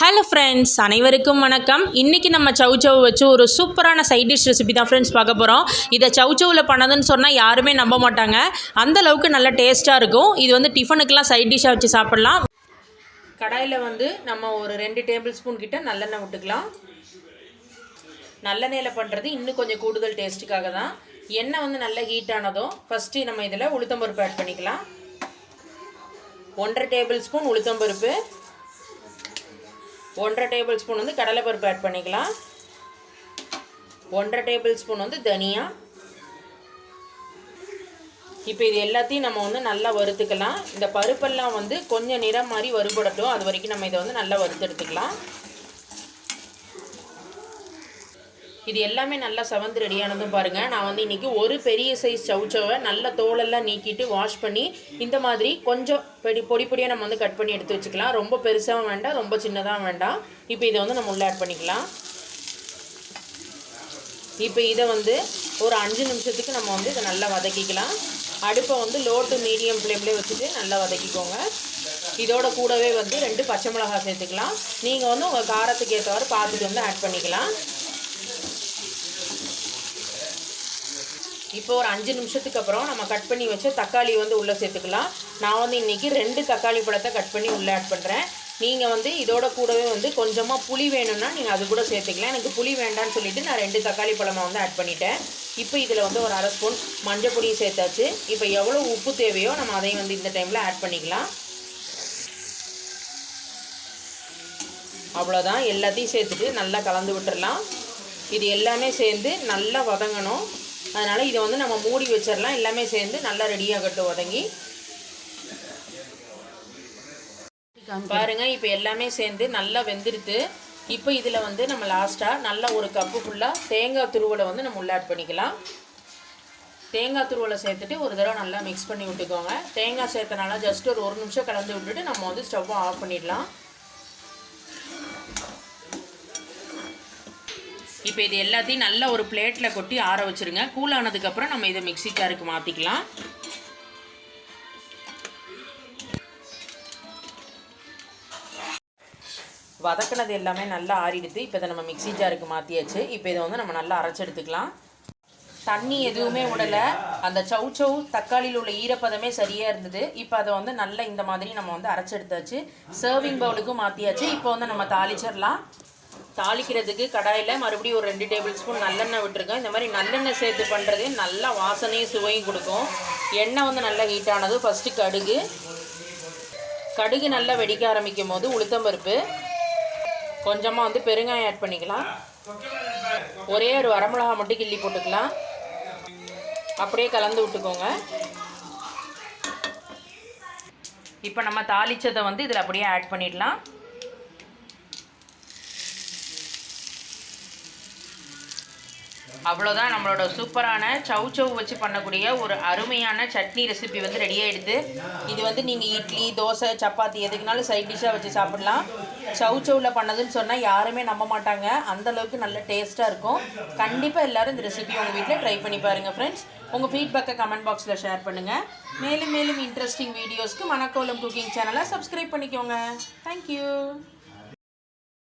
Hello friends அனைவருக்கும் வணக்கம். இன்றைக்கி நம்ம சவுச்சவு வச்சு ஒரு சூப்பரான சைட் டிஷ் ரெசிபி தான் ஃப்ரெண்ட்ஸ் பார்க்க போகிறோம் இதை சவுச்சவில் பண்ணதுன்னு சொன்னால் யாருமே நம்ப மாட்டாங்க. அந்த அளவுக்கு நல்ல டேஸ்ட்டாக இருக்கும். இது வந்து டிஃபனுக்கெலாம் சைட் டிஷ்ஷாக வச்சு சாப்பிட்லாம். கடாயில் வந்து நம்ம ஒரு ரெண்டு டேபிள் ஸ்பூன் கிட்ட நல்லெண்ணெய் விட்டுக்கலாம். நல்லெண்ணெயில் பண்ணுறது இன்னும் கொஞ்சம் கூடுதல் டேஸ்ட்டுக்காக தான். எண்ணெய் வந்து நல்லா ஹீட் ஆனதும் ஃபஸ்ட்டு நம்ம இதில் உளுத்தம்பருப்பு ஆட் பண்ணிக்கலாம். ஒன்றரை டேபிள் ஸ்பூன் உளுத்தம்பருப்பு ஒன்றரை டேபிள் ஸ்பூன் வந்து கடலைப்பருப்பு ஆட் பண்ணிக்கலாம். ஒன்றரை டேபிள் ஸ்பூன் வந்து தனியா. இப்போ இது எல்லாத்தையும் நம்ம வந்து நல்லா வறுத்துக்கலாம். இந்த பருப்பெல்லாம் வந்து கொஞ்சம் நிறம் மாதிரி வறுபடட்டும். அது வரைக்கும் நம்ம இதை வந்து நல்லா வறுத்து எடுத்துக்கலாம். இது எல்லாமே நல்லா செவந்து ரெடியானதும் பாருங்கள் நான் வந்து இன்றைக்கி ஒரு பெரிய சைஸ் சவுச்சவை நல்ல தோலெல்லாம் நீக்கிட்டு வாஷ் பண்ணி இந்த மாதிரி கொஞ்சம் பொடி பொடி பொடியாக நம்ம வந்து கட் பண்ணி எடுத்து வச்சுக்கலாம். ரொம்ப பெருசாகவும் வேண்டாம் ரொம்ப சின்னதாக வேண்டாம். இப்போ இதை வந்து நம்ம உள்ளே ஆட் பண்ணிக்கலாம். இப்போ இதை வந்து ஒரு அஞ்சு நிமிஷத்துக்கு நம்ம வந்து இதை நல்லா வதக்கிக்கலாம். அடுப்பை வந்து லோ டு மீடியம் ஃப்ளேம்லேயே வச்சுட்டு நல்லா வதக்கிக்கோங்க. இதோட கூடவே வந்து ரெண்டு பச்சை மிளகாய் சேர்த்துக்கலாம். நீங்கள் வந்து உங்கள் காரத்துக்கு ஏற்றவாறு பார்த்துட்டு வந்து ஆட் பண்ணிக்கலாம். இப்போ ஒரு அஞ்சு நிமிஷத்துக்கு அப்புறம் நம்ம கட் பண்ணி வச்ச தக்காளி வந்து உள்ளே சேர்த்துக்கலாம். நான் வந்து இன்றைக்கி ரெண்டு தக்காளி பழத்தை கட் பண்ணி உள்ளே ஆட் பண்ணுறேன் நீங்கள் வந்து இதோட கூடவே வந்து கொஞ்சமாக புளி வேணும்னா நீங்கள் அது கூட சேர்த்துக்கலாம். எனக்கு புளி வேண்டாம்னு சொல்லிவிட்டு நான் ரெண்டு தக்காளி பழமாக வந்து ஆட் பண்ணிட்டேன். இப்போ இதில் வந்து ஒரு அரை ஸ்பூன் மஞ்சள் பொடியும் சேர்த்தாச்சு. இப்போ எவ்வளோ உப்பு தேவையோ நம்ம அதையும் வந்து இந்த டைமில் ஆட் பண்ணிக்கலாம். அவ்வளோதான் எல்லாத்தையும் சேர்த்துட்டு நல்லா கலந்து விட்டுடலாம் இது எல்லாமே சேர்ந்து நல்லா வதங்கணும். அதனால் இதை வந்து நம்ம மூடி வச்சிடலாம். எல்லாமே சேர்ந்து நல்லா ரெடியாகட்டும் உதங்கி. பாருங்கள் இப்போ எல்லாமே சேர்ந்து நல்லா வெந்துடுது இப்போ இதில் வந்து நம்ம லாஸ்ட்டாக நல்லா ஒரு கப்பு ஃபுல்லாக தேங்காய் துருவலை வந்து நம்ம உள்ள ஆட் பண்ணிக்கலாம். தேங்காய் துருவலை சேர்த்துட்டு ஒரு தடவை நல்லா மிக்ஸ் பண்ணி விட்டுக்கோங்க. தேங்காய் சேர்த்தனால ஜஸ்ட் ஒரு ஒரு நிமிஷம் கலந்து விட்டுட்டு நம்ம வந்து ஸ்டவ்வை ஆஃப் பண்ணிடலாம். இப்போ இது எல்லாத்தையும் நல்லா ஒரு பிளேட்டில் கொட்டி ஆற வச்சுருங்க. கூல் ஆனதுக்கப்புறம் நம்ம இதை மிக்சி ஜாருக்கு மாற்றிக்கலாம் வதக்கினது எல்லாமே நல்லா ஆறிடுது இப்போ இதை நம்ம மிக்சி ஜாருக்கு மாற்றியாச்சு இப்போ இதை வந்து நம்ம நல்லா அரைச்சி எடுத்துக்கலாம் தண்ணி எதுவுமே விடலை அந்த சவு சவு தக்காளியில் உள்ள ஈரப்பதமே சரியாக இருந்தது. இப்போ அதை வந்து நல்லா இந்த மாதிரி நம்ம வந்து அரைச்சி எடுத்தாச்சு சர்விங் பவுலுக்கும் மாற்றியாச்சு இப்போ வந்து நம்ம தாளிச்சிடலாம். தாளிக்கிறதுக்கு கடாயில் மறுபடியும் ஒரு ரெண்டு டேபிள் ஸ்பூன் நல்லெண்ணெய் விட்டுருக்கேன். இந்த மாதிரி நல்லெண்ணெய் சேர்த்து பண்ணுறது நல்லா வாசனையும் சுவையும் கொடுக்கும். எண்ணெய் வந்து நல்லா ஹீட் ஆனது ஃபஸ்ட்டு கடுகு. கடுகு நல்லா வெடிக்க ஆரம்பிக்கும் போது உளுத்தம்பருப்பு. கொஞ்சமாக வந்து பெருங்காயம் ஆட் பண்ணிக்கலாம். ஒரே ஒரு வரமிளகா மட்டும் கிள்ளி போட்டுக்கலாம். அப்படியே கலந்து விட்டுக்கோங்க. இப்போ நம்ம தாளித்ததை வந்து இதில் அப்படியே ஆட் பண்ணிடலாம். அவ்வளோதான் நம்மளோட சூப்பரான சவு சவு வச்சு பண்ணக்கூடிய ஒரு அருமையான சட்னி ரெசிபி வந்து ரெடி ஆகிடுது இது வந்து நீங்கள் இட்லி தோசை சப்பாத்தி எதுக்குனாலும் சைட் டிஷ்ஷாக வச்சு சாப்பிட்லாம். சவு சவுவில் பண்ணதுன்னு சொன்னால் யாருமே நம்ப மாட்டாங்க. அந்தளவுக்கு நல்ல டேஸ்ட்டாக இருக்கும். கண்டிப்பாக எல்லோரும் இந்த ரெசிபி உங்கள் வீட்டில் ட்ரை பண்ணி பாருங்கள் ஃப்ரெண்ட்ஸ் உங்கள் ஃபீட்பேக்கை கமெண்ட் பாக்ஸில் ஷேர் பண்ணுங்கள் மேலும் மேலும் இன்ட்ரெஸ்டிங் வீடியோஸ்க்கு மணக்கோலம் குக்கிங் சேனலை சப்ஸ்கிரைப் பண்ணிக்கோங்க. Thank you